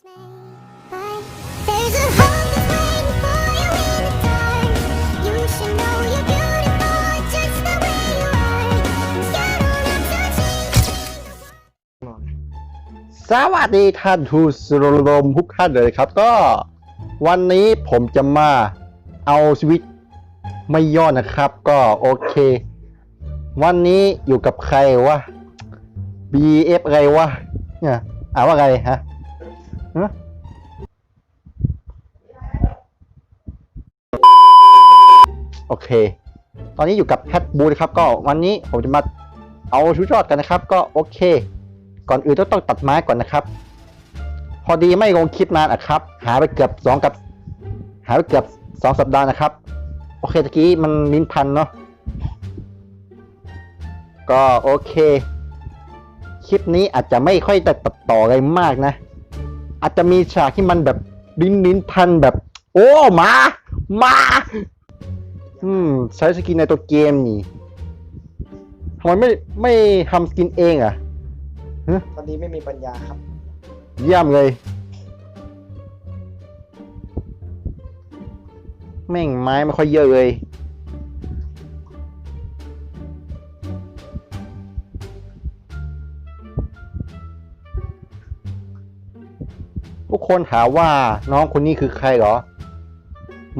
สวัสดีท่านทูสุรลมทุกท่านเลยครับ ก็วันนี้ผมจะมาเอาชีวิตไม่ย่อนะครับ ก็โอเค วันนี้อยู่กับใครวะ BF อะไรวะเนี่ยอ่านว่าอะไรฮะ ฮะโอเค ตอนนี้อยู่กับแพทบูนะครับ ก็วันนี้ผมจะมาเอาชีวิตรอดกันนะครับ ก็โอเค ก่อนอื่นต้องต้องตัดไม้ก่อนนะครับ พอดีไม่ลงคลิปนานอะครับ หาไปเกือบสองกับ หาไปเกือบสองสัปดาห์นะครับ โอเคตะกี้มันลิ้นพันเนาะ ก็โอเค คลิปนี้อาจจะไม่ค่อยได้ตัดต่ออะไรมากนะ อาจจะมีฉากที่มันแบบลิ้นลิ้นพันแบบ โอ้หมาหมาอืมใช้สกินในตัวเกมนี่ทำไมไม่ไม่ทำสกินเองอะตอนนี้ไม่มีปัญญาครับ เยี่ยมเลย แม่งไม้ไม่ค่อยเยอะเลย ทุกคนถามว่าน้องคนนี้คือใครเหรอ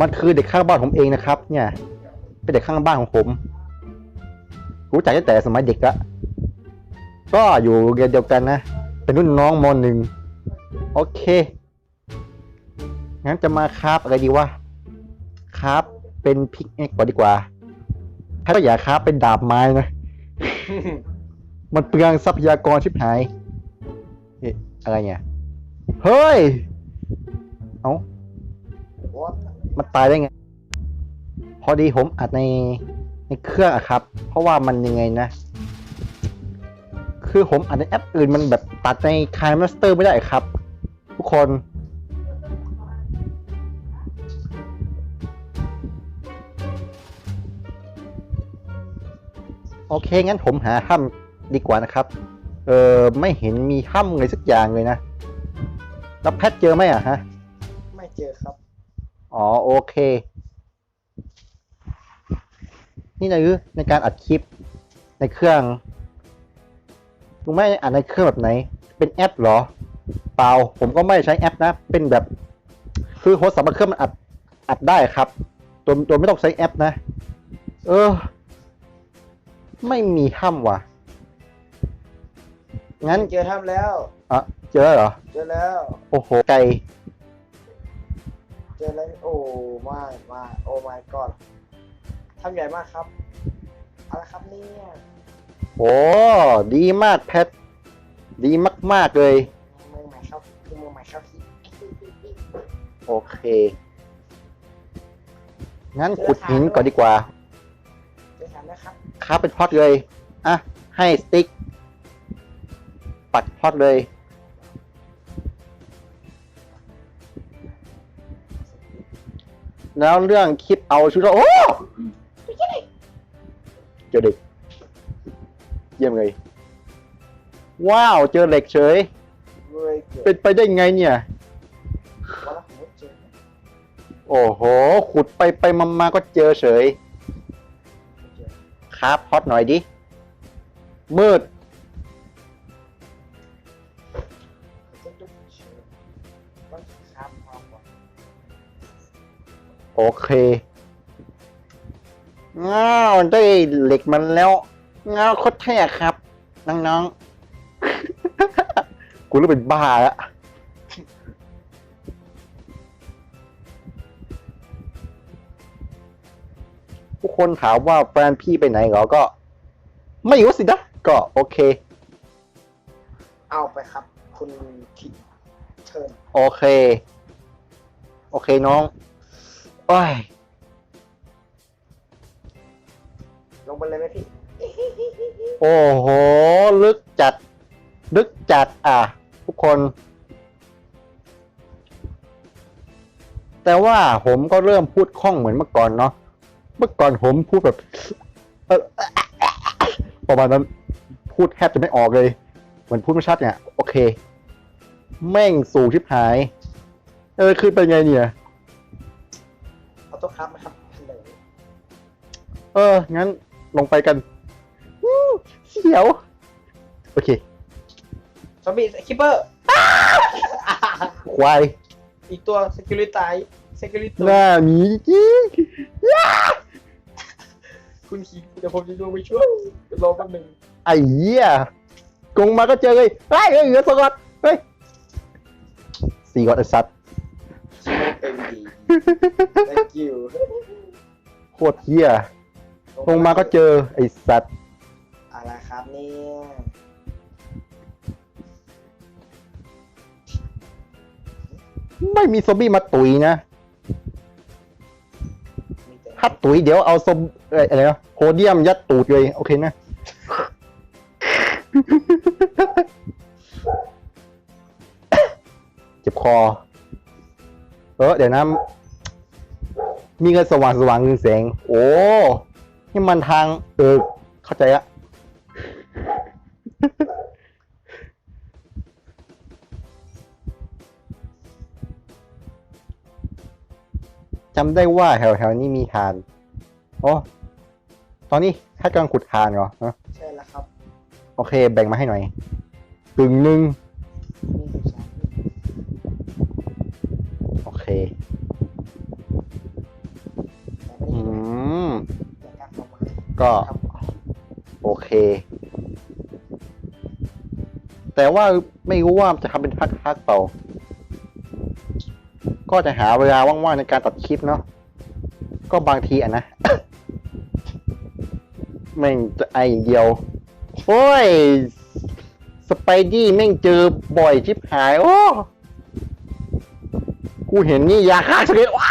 มันคือเด็กข้างบ้านผมเองนะครับ เนี่ย เป็นเด็กข้างบ้านของผม รู้จักตั้งแต่สมัยเด็กละก็อยู่โรงเรียนเดียวกันนะ เป็นรุ่นน้องมหนึ่งโอเค งั้นจะมาคราบอะไรดีวะ คราบเป็นพิกเอ็กก่อนดีกว่า ถ้าอยากคราบเป็นดาบไม้นะ มันเปลืองทรัพยากรชิบหาย เอ๊ะอะไรเนี่ย เฮ้ย เอ้า มันตายได้ไง พอดีผมอัดในในเครื่องอะครับ เพราะว่ามันยังไงนะ คือผมอัดในแอปอื่นมันแบบตัดในคายมาสเตอร์ไม่ได้ครับ ทุกคน โอเค งั้นผมหาถ้ำดีกว่านะครับ เออไม่เห็นมีถ้ำเลยสักอย่างเลยนะ แล้วแพทเจอไหมอะฮะ ไม่เจอครับ อ๋อโอเค นี่นะคือในการอัดคลิปในเครื่องลุงไม่อัดในเครื่องแบบไหน เป็นแอปเหรอ เปล่า ผมก็ไม่ใช้แอปนะ เป็นแบบ คือโฮสต์สำหรับเครื่องมันอัดอัดได้ครับ ตัวตัวไม่ต้องใช้แอปนะ เออ ไม่มีห้ำว่ะ งั้นเจอถ้ำแล้ว อะ เจอเหรอ เจอแล้ว โอ้โห ไกล เจอแล้ว โอ้มามาโอ้ my god ถ้ำใหญ่มากครับอะไรครับเนี่ยโอ้ดีมากแพท ดีมาก ๆ เลยเมืองใหม่ครับคือเมืองใหม่ครับพี่โอเค งั้นขุดหินก่อนดีกว่า เจอถ้ำนะครับค้าเป็นพอดเลย อะ ให้สติ๊ก ปัดพอดเลย แล้วเรื่องคลิปเอาชุดละโอ้เจอเด็ก เยี่ยมเลย ว้าว เจอเหล็กเฉยเว้ยเกิดเป็นไปได้ไงเนี่ยวันละผมก็เจอนะโอ้โห ขุดไปไปมามาก็เจอเฉยไม่เจอครับพอดหน่อยดิ มืด โอเคง้าวได้เหล็กมันแล้วง้าวโคตรเท่ครับ น้องๆ กูรู้เป็นบ้าแล้วทุกคนถามว่าแฟนพี่ไปไหนเหรอก็ ไม่รู้สินะ ก็โอเค เอาไปครับ คุณทิเชิญ โอเค โอเคน้อง โอ้ยลงไปเลยไหมพี่ โอ้โห ลึกจัด ลึกจัดอะ ทุกคน แต่ว่าผมก็เริ่มพูดคล่องเหมือนเมื่อก่อนเนาะ เมื่อก่อนผมพูดแบบเออประมาณนั้นพูดแทบจะไม่ออกเลย เหมือนพูดไม่ชัดเนี่ย โอเค แม่งสูงชิบหาย เออขึ้นไปไงเนี่ย เอาตัวครับไหมครับฮัลโหลเออ งั้นลงไปกันอื้อเสียว โอเค ซอมบี้คิปเปอร์ควาย อีกตัว security security หน้าหมีจริงคุณขี่เดี๋ยวผมจะดูไปช่วยรอแป๊บหนึงไอ้เหี้ยกงมาก็เจอเลยเฮ้ยเฮ้ยเหลือสกอตเฮ้ยสี่กอดไอ้สัตว์ เอ็มดี thank you โคตรเหี้ยลงมาก็เจอไอ้สัตว์อะไรครับเนี่ยไม่มีซอมบี้มาตุยนะมีแต่ถ้าตุยเดี๋ยวเอาซอมเอ้ยอะไรนะโพเดียมยัดตูดเลย โอเคนะเจ็บคอ เออเดี๋ยวนะมีเงินสว่างสว่างเรืองแสง โอ้นี่มันทางเออเข้าใจละจำได้ว่าแถวแถวๆนี้มีทาน โอ้ตอนนี้ถ้ากำลังขุดทานเหรอฮะใช่แล้วครับ โอเค แบ่งมาให้หน่อยกึ่งหนึ่งมีสิบสามโคอืม ก็โอเค แต่ว่าไม่รู้ว่าจะทำเป็นพักๆเปล่า ก็จะหาเวลาว่างๆในการตัดคลิปเนาะ ก็บางทีอะนะแม่งจะไออย่างเดียว โอ้ย สไปดี้แม่งเจอบ่อยชิบหาย โอ้ กูเห็นนี่ยาฆ่าสเก็ตว้า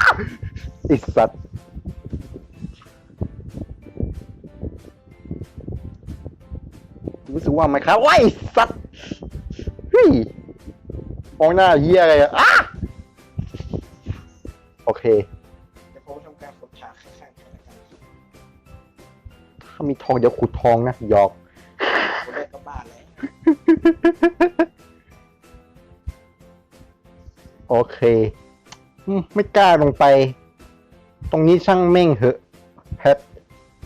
ไอสัตว์รู้สึกว่าไหมครับว้ายสัตว์เฮ้ยมองหน้าเฮียอะไรอะอะโอเคเดี๋ยวผมทำการขุดฉากข้างๆกันแล้วกันถ้ามีทองเดี๋ยวขุดทองนะหยอกผมได้กลับบ้านแล้วโอเค ไม่กล้าลงไป ตรงนี้ช่างเม่งเหอะแพท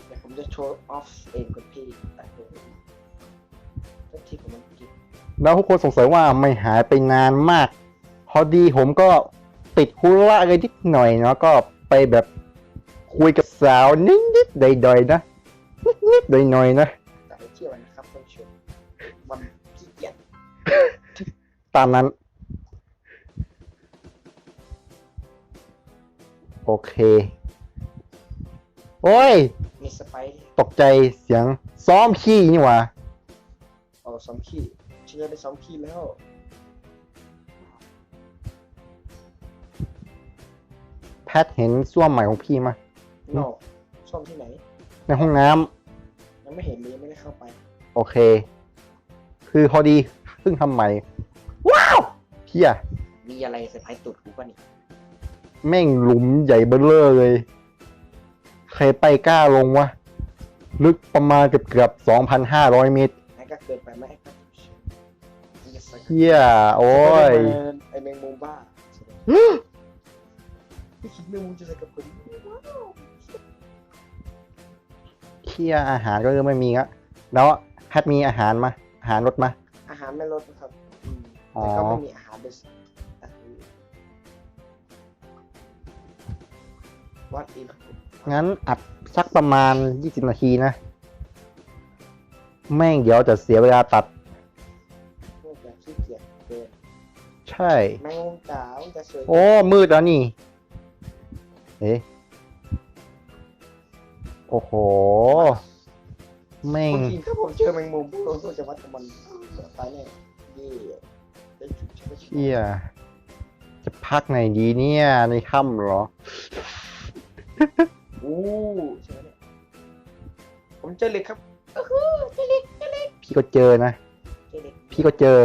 เดี๋ยวผมจะโชว์ออฟเองกับพี่แต่เดี๋ยวทุกทีผมมันกินแล้วทุกคนสงสัยว่าไม่หายไปนานมาก พอดีผมก็ติดธุระอะไรนิดหน่อยเนาะก็ไปแบบคุยกับสาวนิดๆดอยๆนะ นิดๆหน่อยๆนะแต่ไปเที่ยวนะครับท่านผู้ชมมันขี้เกียจตามนั้น โอเค โอ้ย มีสไปร์ตกใจเสียงซ้อมขี้นี่หว่าเอาซ้อมขี้ฉันจะได้ซ้อมขี้แล้ว แพทเห็นส้วมใหม่ของพี่มาโนซ้อมที่ไหน ในห้องน้ำยังไม่เห็นเลยยังไม่ได้เข้าไป โอเค คือพอดีเพิ่งทำใหม่ ว้าว เพียมีอะไรเซอร์ไพรส์ตุดกูป่ะนี่ แม่งหลุมใหญ่เบ้อเร่อเลย ใครไปกล้าลงวะ ลึกประมาณเกือบเกือบสองพันห้าร้อยเมตรนั่นก็เกินไปไหมครับนี่จะสักเพียโอ้ยไอแมงมุมบ้าไม่คิดแมงมุมจะใส่กับคนเพียอาหารก็เริ่มไม่มีละแล้วแพทมีอาหารมาอาหารรถมา อาหารไม่ลดนะครับอืมอ๋อแต่ก็ไม่มีอาหารด้วย สิอะวัดอินงั้นอัดสักประมาณยี่สิบนาทีนะ แม่งเดี๋ยวจะเสียเวลาตัด พวกแบบขี้เกียจเกินใช่ แมงมุมจ๋ามันจะสวยโอ้ มืดแล้วนี่ เอ๊ะ โอ้โห แม่งเมื่อกี้ถ้าผมเจอแมงมุมผมก็จะวัดกับมันตายแน่เย่ได้จุดใช่ไหมเชี่ย จะพักไหนดีเนี่ย ในถ้ำเหรอ อู้ใช่ไหมเนี่ยผมเจอเหล็กครับโอ้โหเจอเหล็กเจอเหล็กพี่ก็เจอนะ เจอเหล็กพี่ก็เจอ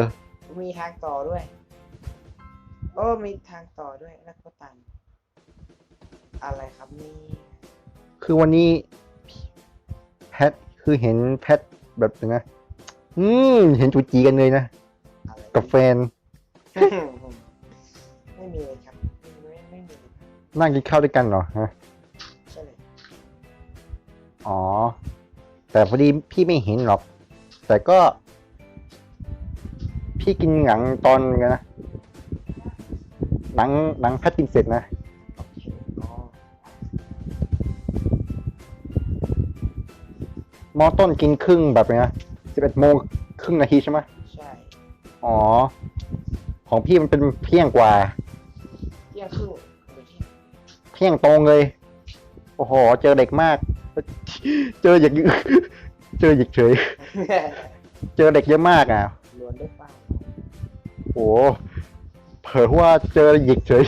มีทางต่อด้วย โอ้มีทางต่อด้วยแล้วก็ตัน อะไรครับนี่คือวันนี้ แพทคือเห็นแพทแบบนะอืมเห็นจูจีกันเลยนะอะไรกับแฟนไม่มีเลยครับไม่ไม่มีเลยครับนั่งกินข้าวด้วยกันเหรอฮะใช่เลย อ๋อ แต่พอดีพี่ไม่เห็นหรอก แต่ก็ พี่กินหนังตอนไงนะหนังหนังแพทย์กินเสร็จนะโอเคอ๋อมอต้นกินครึ่งแบบเนี้ยสิบเอ็ดโมงครึ่งนาทีใช่ไหมใช่ อ๋อ ของพี่มันเป็นเที่ยงกว่า เที่ยงครึ่งหรือเที่ยงเที่ยงตรงเลย โอ้โห เจอเด็กมาก เจอเด็กเจอเด็กเฉย เจอเด็กเยอะมากอะล้วนด้วยเปล่าโอ้เผลอว่าเจอเด็กเฉย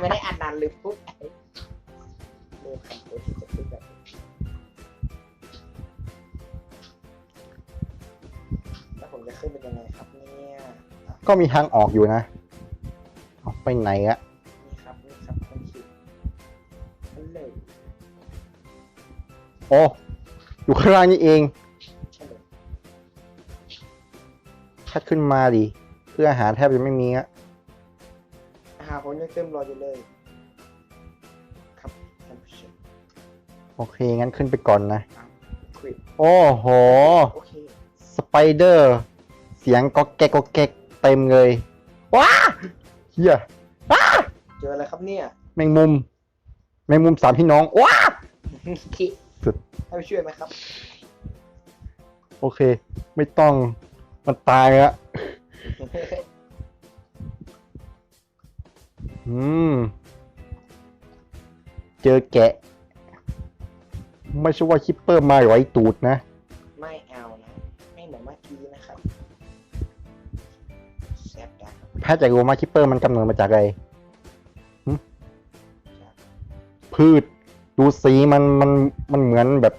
ไม่ได้อ่านนานลืมปุ๊บไอ้ลืมคำพูดที่จะพูดแบบนี้แล้วผมจะขึ้นเป็นยังไงครับเนี่ยอะก็มีทางออกอยู่นะเอาไปไหนอะ โอ้อยู่ข้างล่างนี่เองใช่เลยชัดขึ้นมาดิ เพื่ออาหารแทบจะไม่มีอะอาหารผมยังเต็มรออยู่เลย ครับท่านผู้ชมโอเค งั้นขึ้นไปก่อนนะคุยโอ้โห โอเคสไปเดอร์ เสียงก๊อกแก๊กก๊อกแก๊กเต็มเลย ว้าเฮียเจออะไรครับเนี่ย แมงมุม แมงมุมสามพี่น้อง ว้า คิสุด ให้ไปช่วยไหมครับ โอเค ไม่ต้องมันตายละอืม เจอแกะ ไม่ใช่ว่าคิปเปอร์มาไว้ตูดนะ ไม่เอานะ ไม่เหมือนเมื่อกี้นะครับแซ่บดักแพทย์จากรู้มาคิปเปอร์มันกำเนิดมาจากอะไรหึพืช ดูสีมันมันมันเหมือนแบบ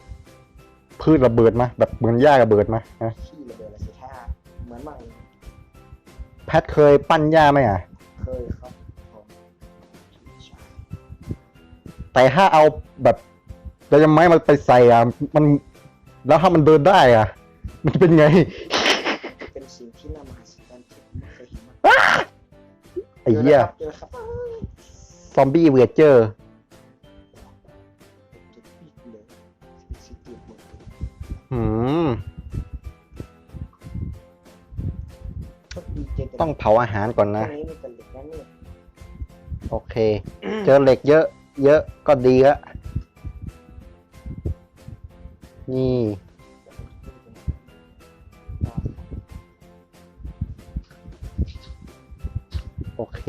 พืชระเบิดมาแบบเหมือนหญ้าระเบิดมานะขี้ระเบิดอะไรสิท่าเหมือนมั่งแพทย์เคยปั้นหญ้าไหมอะ เคยครับผมใช่แต่ถ้าเอาแบบเราจะไม้มันไปใส่อะมันแล้วถ้ามันเดินได้อะ มันจะเป็นไง เป็นสิ่งที่น่ามหัศจรรย์ที่ผมไม่เคยเห็นมาไอ้เหี้ยเจอแล้วครับเจอแล้วครับ ซอมบี้เวเจอร์ หืมก็ดีเจแต่ต้องเผาอาหารก่อนตรนะงนี้มีแต่เหล็กนั่นเนี่ยโอเค เจอเหล็กเยอะ เยอะก็ดีละนี่ โอเค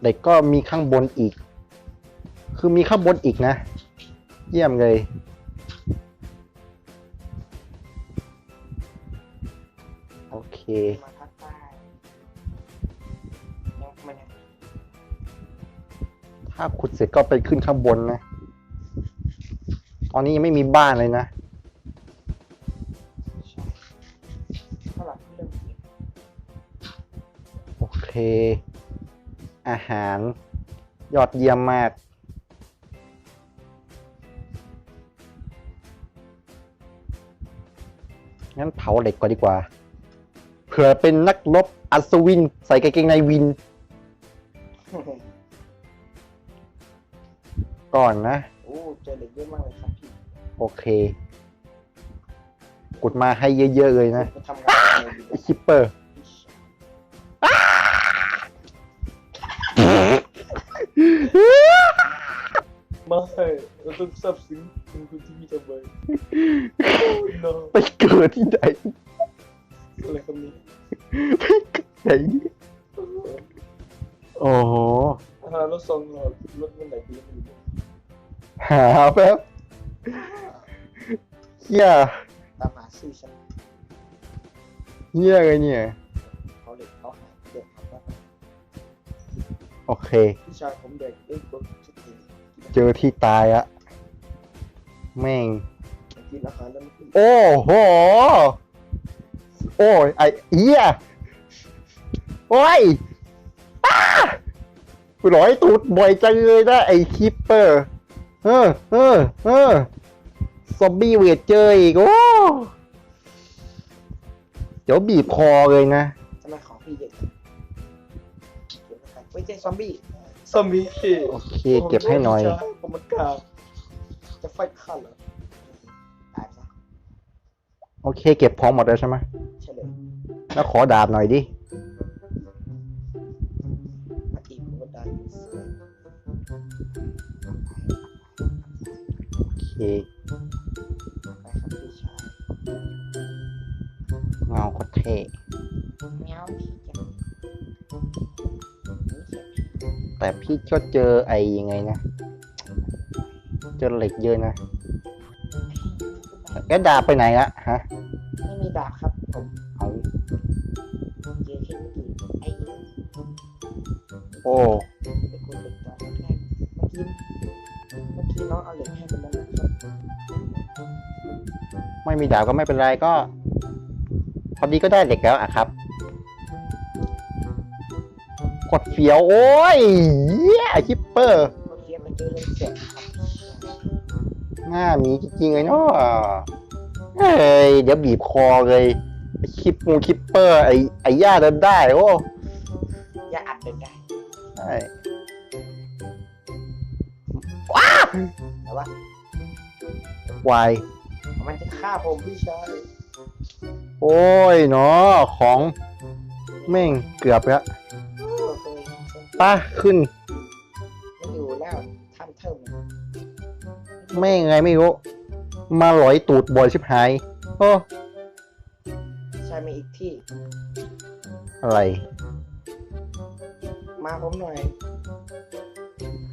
เหล็กก็มีข้างบนอีก คือมีข้างบนอีกนะ เยี่ยมเลย เคมาภาคใต้ยังไม่ยังถ้าขุดเสร็จก็ไปขึ้นข้างบนนะ ตอนนี้ยังไม่มีบ้านเลยนะ เท่าไหร่ที่เริ่มก็บโอเค อาหาร ยอดเยี่ยมมาก งั้นเผาเหล็กก่อนดีกว่า เผื่อเป็นนักรบอัศวิน ใส่กางเกงในวิน ก่อนนะ โอ้เจอเหล็กเยอะมากเลยครับพี่โอเค กดมาให้เยอะๆเลยนะไปทำงานอะไรดีไอคิปเปอร์ ไม่เราต้องซับซึ้งคุณคุณที่มีทำไม no ไปเกิดที่ไหนอะไรคำนี้ ไหนโอ้โหหารถส่งหรอรถมันไหนดีไม่รู้หาแป๊บเฮียตามหาซื้อฉันเฮียอะไรเนี่ย เขาเหล็กเขาหายเด็กครับโอเค พี่ชายผมเด็กเอ้ยรถสักทีเจอที่ตายอะแม่งกินอาหารแล้วไม่ขึ้นโอ้โห โอ้ยไอเฮียโอ้ยอ้าร้อยตูดบ่อยจังเลยนะไอคิปเปอร์เออเออเออซอมบี้เวทเจออีกโอ้เดี๋ยวบีบคอเลยนะทำไมของพี่เยอะจังไม่ใช่ซอมบี้ซอมบี้โอเค เก็บให้หน่อยผมมันกาจะไฟขันเหรอตายไปซะ โอเค เก็บพร้อมหมดแล้วใช่ไหมเฉลยแล้วขอดาบหน่อยดิมาทีผมก็ได้สวยโอเคไปครับพี่ชายเงาโคตรเท่เมียวพี่จังนี่เสียงแต่พี่ก็เจอไอ้ยังไงนะเจอเหล็กเยอะนะแล้วดาบไปไหนละฮะ เป็นคนเหล็กตอนแรกเมื่อกี้เมื่อกี้น้องเอาเหล็กให้ไปแล้วนะครับไม่มีดาบก็ไม่เป็นไรก็ พอดีก็ได้เหล็กแล้วอะครับ กดเฟียวโอ้ยเย้คิปเปอร์เมื่อกี้มันเจอเรื่องเสียงครับหน้ามีจริงๆเลยเนาะเฮ้ยเดี๋ยวบีบคอเลยไอ้คิปมูคิปเปอร์ไอ้ไอ้ย่าเดินได้โอ้อย่าอัดเดินได้ใช่แต่ว่าวายมันจะฆ่าผมพี่ชายโอ้ยเนาะของแม่งเกือบแล้วโอ้เคยป้าขึ้นไม่อยู่แล้วทำเทิมแม่งไงไม่รู้ มาหลอยตูดบ่อยชิบหาย โอ้ใช่มีอีกที่ อะไร มาผมหน่อย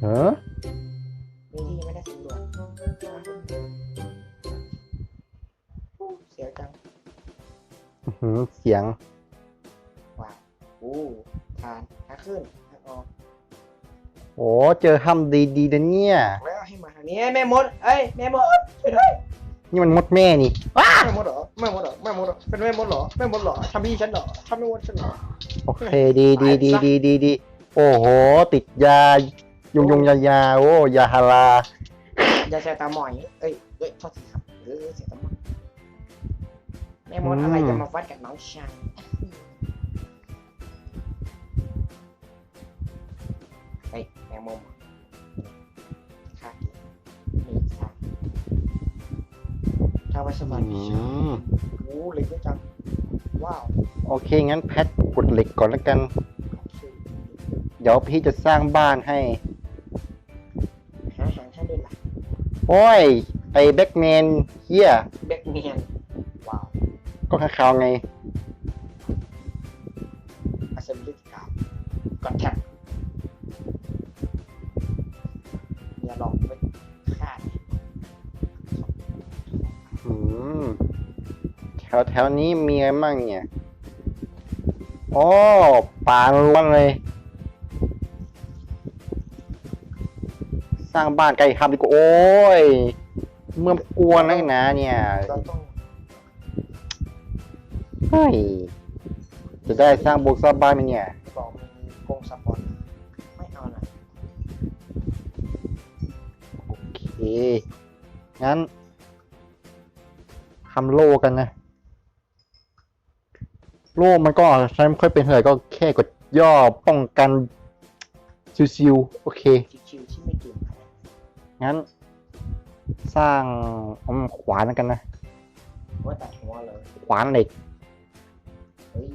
เฮ้อมีที่ยังไม่ได้สำรวจมาผมหน่อยโอ้เสียวจังอื้อหือเสียง ว้าวอู้ทานทางขึ้นทางออกโอ้เจอห้ำดีๆนะเนี่ย แล้วให้มาทางนี้แม่มดเอ้ยแม่มดช่วยด้วย นี่มันมดแม่นี่แม่มดเหรอแม่มดเหรอแม่มดเหรอเป็นแม่มดเหรอแม่มดเหรอทำพี่ฉันเหรอทำแม่มดฉันเหรอ โอเคดีดีดีดีดีดี โอ้โห ติดยา ยุงยุงยายาโอ้ยาฮารา ยาใส่ตาหมอย เอ้ยเอ้ยโทษทีครับเออเสียตาหมอยแม่มดอะไรจะมาฟัดกับน้องชายเฮ้ยแมงมุมฆ่ากินนี่ค่ะท้าวเวสสุวรรณอืมโอ้เล็กด้วยจังว้าว โอเค งั้นแพทขุดเหล็กก่อนแล้วกัน เดี๋ยวพี่จะสร้างบ้านให้ หาอาหารให้ด้วยล่ะโอ้ย ไอ้แบ็กแมนเฮียเบ็กเนียนว้าวก็ข้างข่าวไง assembly กาวกดแท็บอย่าลองไปฆ่าดิอืมแถวแถวนี้มีอะไรมั่งเนี่ย โอ้ป่าล้วนเลย สร้างบ้านใกล้ครับดีกว่าโอ้ย เมื่อกลัวนักหนาเนี่ยเราต้องเฮ้ยจะได้สร้างโบกสร้างบ้านไหมเนี่ย บอกมีพงสปอนไม่เอานะโอเค งั้นทำโล่กันนะ โล่มันก็ใช้ไม่ค่อยเป็นเท่าไหร่ก็แค่กดย่อป้องกันซิวๆโอเค ชิว งั้น สร้างเอาขวานแล้วกันนะ ว่าตัดหัวเลยขวานเหล็ก เฮ้ย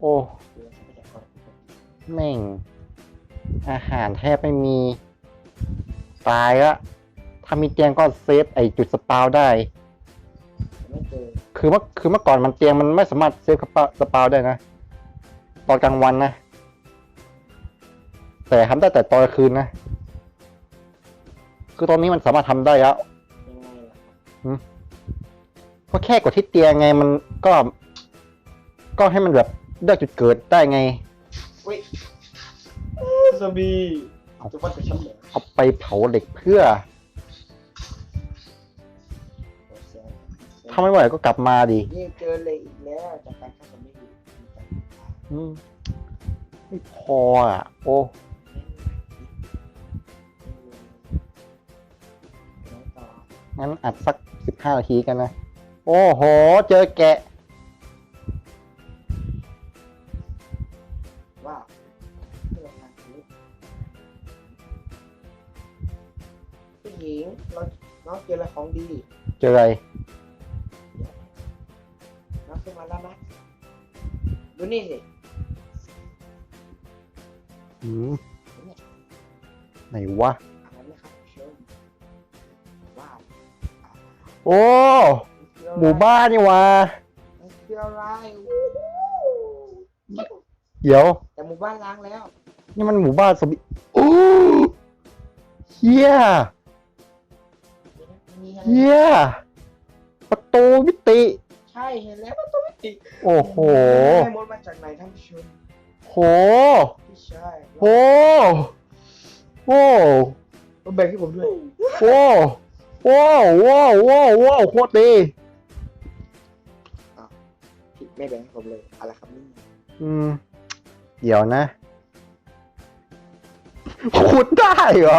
โอ้เรือทรัพยากรแม่ง อาหารแทบไม่มี ตายละถ้ามีเตียงก็เซฟไอจุดสปาวได้ไม่เจอคือเมื่อคือเมื่อก่อนมันเตียงมันไม่สามารถเซฟสปาสปาวได้นะ ตอนกลางวันนะ แต่ทำได้แต่ตอนกลางคืนนะ คือตอนนี้มันสามารถทำได้แล้วยังไงล่ะก็แค่กดที่เตียงไงมันก็ ก็ให้มันแบบเลือกจุดเกิดได้ไง อุ้ยซอมบี้จะวัดกับฉันเหรอเอาไปเผาเหล็กเพื่อโอ้เสียเสียถ้าไม่ไหวก็กลับมาดินี่เจอเลยอีกแล้วจากการฆ่าซอมบี้อืมไม่พออะ โอ้ งั้นอัดสักสิบห้านาทีกันนะ โอ้โห เจอแกะ ว้าวผู้หญิงเราเราเจออะไรของดี เจออะไรน้องขึ้นมาแล้วนะดูนี่สิไหนวะ โอ้ หมู่บ้านนี่วะมันคืออะไรเดี๋ยว แต่หมู่บ้านล้างแล้ว นี่มันหมู่บ้านสมิโอ้เฮียมีอะไรเฮียประตูมิติ ใช่เห็นแล้วมันตัวไม่ติดโอ้โหแม่มดมาจากไหนท่านผู้ชมโหพี่ชายโหโหมาแบ่งให้ผมด้วยโหโหโหโหโหโคตรดีผิดไม่แบ่งให้ผมเลยอะไรครับนี่อืม เดี๋ยวนะ ขุดได้เหรอ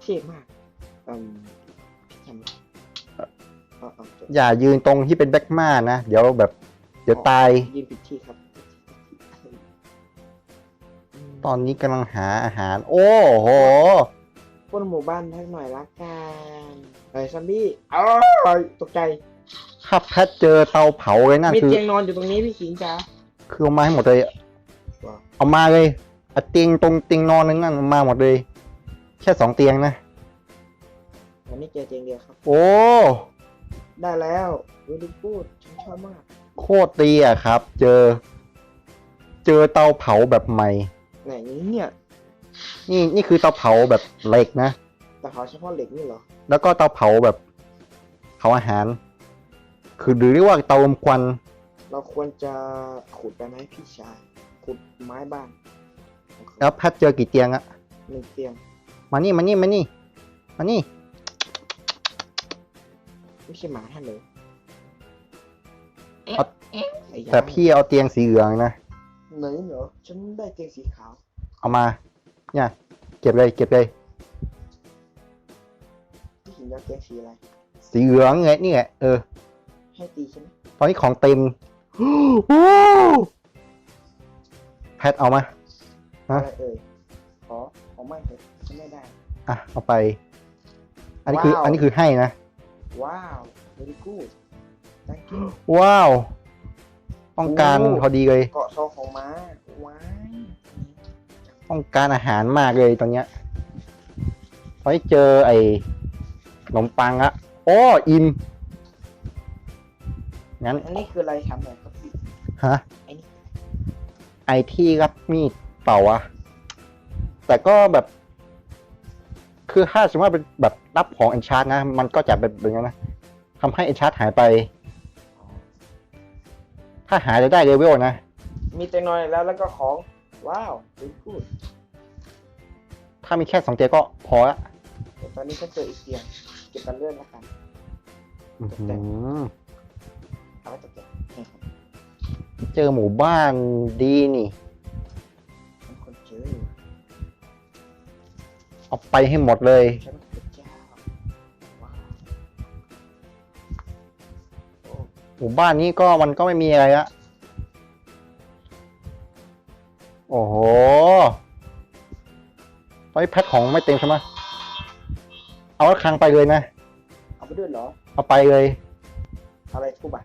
เท่มากอืมพี่ทำเอาเอาจบอย่ายืนตรงที่เป็นแบ็กมานะ เดี๋ยวแบบ เดี๋ยวตาย ยืนผิดที่ครับตอนนี้กำลังหาอาหาร โอ้โห ปล้นหมู่บ้านทักหน่อยละกันเฮ้ยซัมบี้อ้าวตกใจถ้าแพทเจอเตาเผาเลยนะมีคือเตียงนอนอยู่ตรงนี้พี่ขิงจ้าคือเอามาให้หมดเลยว้าวเอามาเลยเอาเตียงตรงเตียงนอนนึงนั่นเอามาหมดเลย แค่สองเตียงนะ วันนี้เจอเตียงเดียวครับ โอ้ ได้แล้วเวลิกูดฉันชอบมากโคตรดีอะครับ เจอ เจอเตาเผาแบบใหม่ ไหนเนี่ย นี่นี่คือเตาเผาแบบเหล็กนะแต่เขาเฉพาะเหล็กนี่เหรอแล้วก็เตาเผาแบบเผาอาหาร คือหรือเรียกว่าเตาลมควันเราควรจะขุดไปไหมพี่ชายขุดไม้บ้านแล้วแพทเจอกี่เตียงอะหนึ่งเตียงมานี่มานี่มานี่มานี่ไม่ใช่หมาท่านเลยเอาเอ๊ะไอ้ยาแต่พี่เอาเตียงสีเหลืองนะ ไหนเหรอฉันได้เตียงสีขาว เอามา เนี่ย เก็บเลย เก็บเลยพี่ขิงเอาเตียงสีอะไร สีเหลืองไงนี่ไงเออ ให้ตีใช่ไหมตอนนี้ของเต็มโอ้แพทเอามาฮะอะไรเอ่ยขอขอไม่เถอะฉันไม่ได้ อะ เอาไป อันนี้คือว้าวอันนี้คือให้นะ ว้าว very good thank you ว้าวต้องการโอ้พอดีเลย เกาะโซของม้าว้าย ต้องการอาหารมากเลยตอนเนี้ยพอได้เจอไอ้ขนมปังอะโอ้อิ่มงั้นอันนี้คืออะไรทำหน่อยครับพี่ฮะไอ้นี่ไอที่รับมีดเป่าอะแต่ก็แบบ คือถ้าสมมติว่าเป็นแบบรับของเอนชาร์นะ มันก็จะเป็นแบบนั้นนะทำให้เอนชาร์หายไป ถ้าหายจะได้เลเวลนะ มีเตียงนอนแล้วแล้วก็ของ ว้าว very good ถ้ามีแค่สองเตียงก็พอละเดี๋ยวตอนนี้ฉันเจออีกเตียงเก็บกันเลื่อนแล้วกันอื้อหือเอาไว้ตกแต่งให้ครับเจอหมู่บ้านดีนี่ฉันคนเจอเอาไปให้หมดเลย ฉันเป็นเจ้าว้าวโอ้หมู่บ้านนี้ก็มันก็ไม่มีอะไรละ โอ้โหตอนนี้แพทของไม่เต็มใช่ไหมเอาละครังไปเลยนะ เอาไปด้วยเหรอ เอาไปเลย อะไรทุบอะ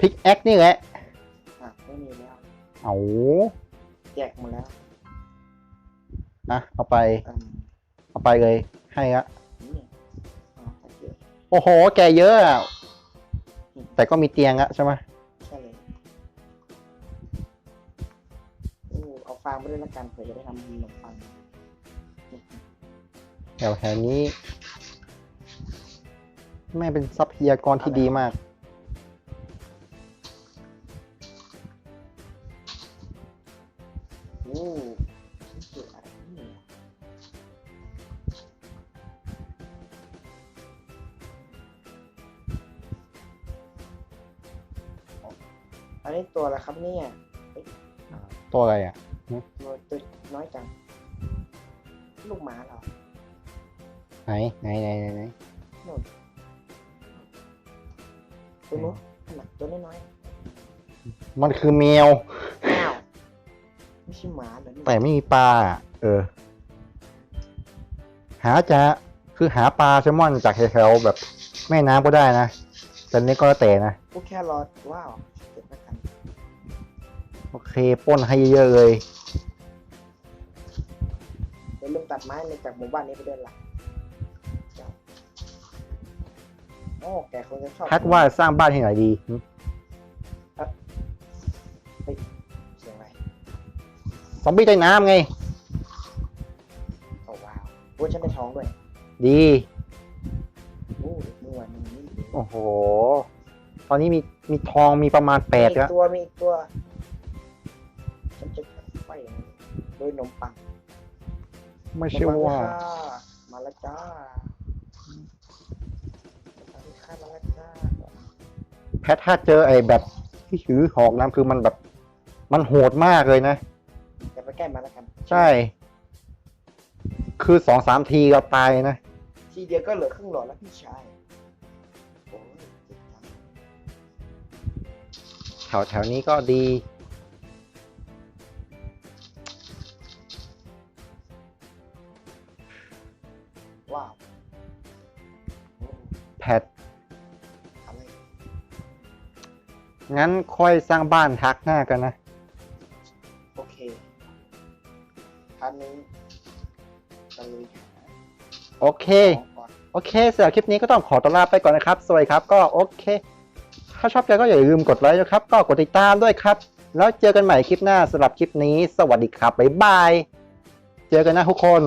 พิกแอคนี่แหละ อะไม่มีแล้ว เอาแจกหมดแล้วอะเอาไป อืมเอาไปเลย ให้ละนี่อ๋อถ้าเกิดโอ้โห แกเยอะอะ แต่ก็มีเตียงอะใช่ไหม ฟางไปด้วยละกันเผื่อจะได้ทำขนมปังแถวแถวนี้ แม่เป็นทรัพยากรที่ดีมาก โอ้นี่คืออะไรเนี่ยอันนี้ตัวอะไรครับเนี่ยตัวอะไรอะ ตัวตัวน้อยจัง ลูกหมาเหรอไหนไหนไหนไหนไหนนู่นตัวนู้นขนาดตัวน้อยมันคือแมว ๆอ้าวไม่ใช่หมาเหรอเนี่ยแต่ไม่มีปลาอะเออ หาจะคือหาปลาแซลมอนจากแถวๆแบบแม่น้ำก็ได้นะแต่นี้ก็แล้วแต่นะ พวกแค่รอดว้าวเก็บแล้วกันโอเคปล้นให้เยอะๆเลยเดี๋ยวลืม ตัดไม้ในจากหมู่บ้านนี้ไปด้วยล่ะเจ้าโอ้แกคงจะชอบพัดว่าสร้างบ้านที่ไหนดีหึเสียงอะไรซอมบี้ใต้น้ำไง โอ้ว้าวโอ้ฉันได้ทองด้วยดี โอ้เมื่อวันนี้โอ้โห ตอนนี้มีมีทองมีประมาณแปดมีอีแล้วกตัวมีอีกตัว ฉันจะไปอย่างนี้โดยนมปัง ไม่เชื่อว่า มาแล้วจ้ามาแล้วจ้ามาแล้วจ้าแพทถ้าเจอไอ้แบบที่ถือหอกน้ำคือมันแบบ มันโหดมากเลยนะอย่าไปใกล้มาแล้วกันใช่ คือสองสามทีเราตายนะ ทีเดียวก็เหลือครึ่งหลอดแล้วพี่ชายโอ้ยเจ็บจัง แถวแถวนี้ก็ดี ว้าวโอ้แพทอะไรงั้นค่อยสร้างบ้านทักหน้ากันนะ โอเคอันนี้จะลุยหาโอเค ของก่อนโอเคสำหรับคลิปนี้ก็ต้องขอตัวลาไปก่อนนะครับ สวัสดีครับ ก็โอเค ถ้าชอบใจก็อย่าลืมกดไลค์นะครับ ก็กดติดตามด้วยครับ แล้วเจอกันใหม่คลิปหน้าสำหรับคลิปนี้ สวัสดีครับ บ๊ายบาย เจอกันนะทุกคน